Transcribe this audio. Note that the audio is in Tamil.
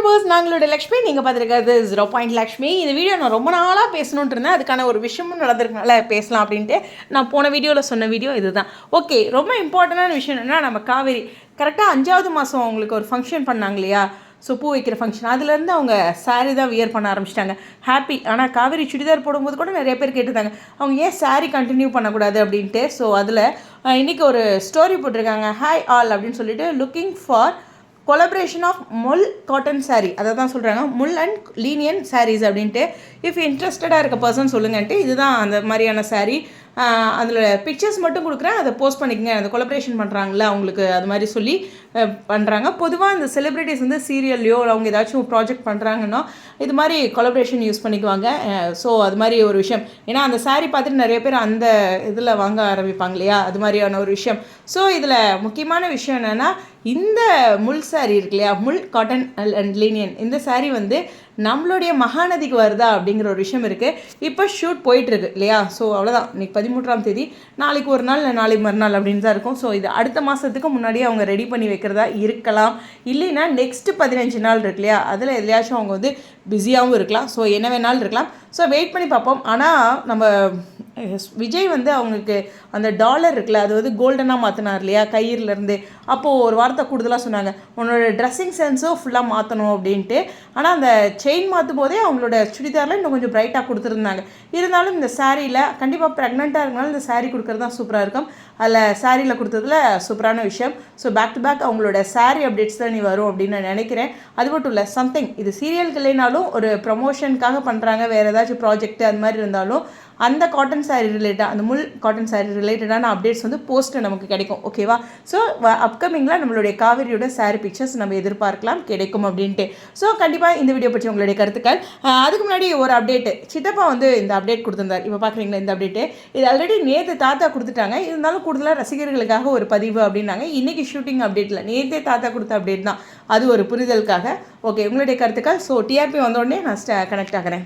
சப்ஸ்கிரைபர்ஸ் நாங்களோட லக்ஷ்மி நீங்கள் பார்த்துருக்கிறது ஜீரோ பாயிண்ட் லக்ஷ்மி. இந்த வீடியோ நான் ரொம்ப நாளாக பேசணுன்ட்டு இருந்தேன். அதுக்கான ஒரு விஷயமும் நடந்திருக்கனால பேசலாம் அப்படின்ட்டு நான் போன வீடியோவில் சொன்ன வீடியோ இதுதான். ஓகே ரொம்ப இம்பார்ட்டண்டான விஷயம் என்னென்னா நம்ம காவேரி கரெக்டாக அஞ்சாவது மாதம் அவங்களுக்கு ஒரு ஃபங்க்ஷன் பண்ணாங்க இல்லையா? ஸோ பூ வைக்கிற ஃபங்க்ஷன் அதுலேருந்து அவங்க சாரீ தான் வியர் பண்ண ஆரம்பிச்சிட்டாங்க. ஹாப்பி ஆனால் காவேரி சுடிதார் போடும்போது கூட நிறைய பேர் கேட்டிருந்தாங்க. அவங்க ஏன் சாரீ கண்டினியூ பண்ணக்கூடாது அப்படின்ட்டு. ஸோ அதில் இன்றைக்கி ஒரு ஸ்டோரி போட்டிருக்காங்க. ஹாய் ஆல் அப்படின்னு சொல்லிட்டு looking for collaboration of mul cotton sari அதை தான் சொல்கிறாங்க முல் அண்ட் லீனியன் சாரீஸ் அப்படின்ட்டு. இஃப் இன்ட்ரெஸ்டடாக இருக்க பர்சன் சொல்லுங்கன்ட்டு இதுதான் அந்த மாதிரியான சாரீ அதில் பிக்சர்ஸ் மட்டும் கொடுக்குறேன். அதை போஸ்ட் பண்ணிக்கங்க. அந்த கொலபரேஷன் பண்ணுறாங்களா அவங்களுக்கு அது மாதிரி சொல்லி பண்ணுறாங்க பொதுவாக இந்த செலிப்ரிட்டிஸ் வந்து சீரியல்லையோ அவங்க ஏதாச்சும் ப்ராஜெக்ட் பண்ணுறாங்கன்னா இது மாதிரி கொலபரேஷன் யூஸ் பண்ணிக்குவாங்க. ஸோ அது மாதிரி ஒரு விஷயம். ஏன்னா அந்த சாரீ பார்த்துட்டு நிறைய பேர் அந்த இதில் வாங்க ஆரம்பிப்பாங்க இல்லையா? அது மாதிரியான ஒரு விஷயம். ஸோ இதில் முக்கியமான விஷயம் என்னென்னா இந்த முள் saree இருக்கு இல்லையா? முள் காட்டன் அண்ட் லீனியன் இந்த saree வந்து நம்மளுடைய மகாநதிக்கு வருதா அப்படிங்கிற ஒரு விஷயம் இருக்குது இப்போ ஷூட் போயிட்டுருக்கு இல்லையா? ஸோ அவ்வளோதான் இன்னைக்கு பதிமூன்றாம் தேதி. நாளைக்கு ஒரு நாள் இல்லை நாளைக்கு மறுநாள் அப்படின்னு தான் இருக்கும். ஸோ இது அடுத்த மாதத்துக்கு முன்னாடியே அவங்க ரெடி பண்ணி வைக்கிறதா இருக்கலாம். இல்லைன்னா நெக்ஸ்ட்டு பதினஞ்சு நாள் இருக்கு இல்லையா? அதில் எதுலையாச்சும் அவங்க வந்து பிஸியாகவும் இருக்கலாம். ஸோ என்ன வேணாலும் இருக்கலாம். ஸோ வெயிட் பண்ணி பார்ப்போம். ஆனால் நம்ம விஜய் வந்து அவங்களுக்கு அந்த டாலர் இருக்குல்ல அது வந்து கோல்டனாக மாற்றினார் இல்லையா கயிறுலேருந்து அப்போது ஒரு வார்த்தை கூடுதலாக சொன்னாங்க. உன்னோட ட்ரெஸ்ஸிங் சென்ஸும் ஃபுல்லாக மாற்றணும் அப்படின்ட்டு. ஆனால் அந்த செயின் மாற்றும் போதே அவங்களோட சுடிதாரில் இன்னும் கொஞ்சம் ப்ரைட்டாக கொடுத்துருந்தாங்க. இருந்தாலும் இந்த சாரியில் கண்டிப்பாக ப்ரெக்னெண்ட்டாக இருக்கனால இந்த saree கொடுக்குறது தான் சூப்பராக இருக்கும். அதில் சாரியில் கொடுத்ததுல சூப்பரான விஷயம். ஸோ பேக் டு பேக் அவங்களோட saree அப்டேட்ஸ் தான் நீ வரும் அப்படின்னு நான் நினைக்கிறேன். அது மட்டும் இல்லை சம்திங் இது சீரியலுக்கு இருந்தாலும் ஒரு ப்ரமோஷனுக்காக பண்ணுறாங்க வேறு ஏதாச்சும் ப்ராஜெக்ட் அது மாதிரி இருந்தாலும் அந்த காட்டன் சாரீ ரிலேட்டாக அந்த முள் காட்டன் சாரீ ரிலேட்டடான அப்டேட்ஸ் வந்து போஸ்ட்டு நமக்கு கிடைக்கும் ஓகேவா ஸோ அப்கமிங்கில் நம்மளுடைய காவிரியோட சாரீ பிக்சர்ஸ் நம்ம எதிர்பார்க்கலாம் கிடைக்கும் அப்படின்ட்டு. ஸோ கண்டிப்பாக இந்த வீடியோ பற்றி உங்களுடைய கருத்துக்கள். அதுக்கு முன்னாடி ஒரு அப்டேட்டு சித்தப்பா வந்து இந்த அப்டேட் கொடுத்துருந்தார். இப்போ பார்க்குறீங்களா இந்த அப்டேட்டு இது ஆல்ரெடி நேற்று தாத்தா கொடுத்துட்டாங்க. இருந்தாலும் கூடுதலாக ரசிகர்களுக்காக ஒரு பதிவு அப்படின்னாங்க. இன்றைக்கி ஷூட்டிங் அப்டேட்டில் நேற்றே தாத்தா கொடுத்த அப்டேட் தான். அது ஒரு புரிதலுக்காக. ஓகே உங்களுடைய கருத்துக்கள் ஸோ டிஆர்பி வந்தோடனே நான் கனெக்ட் ஆகிறேன்.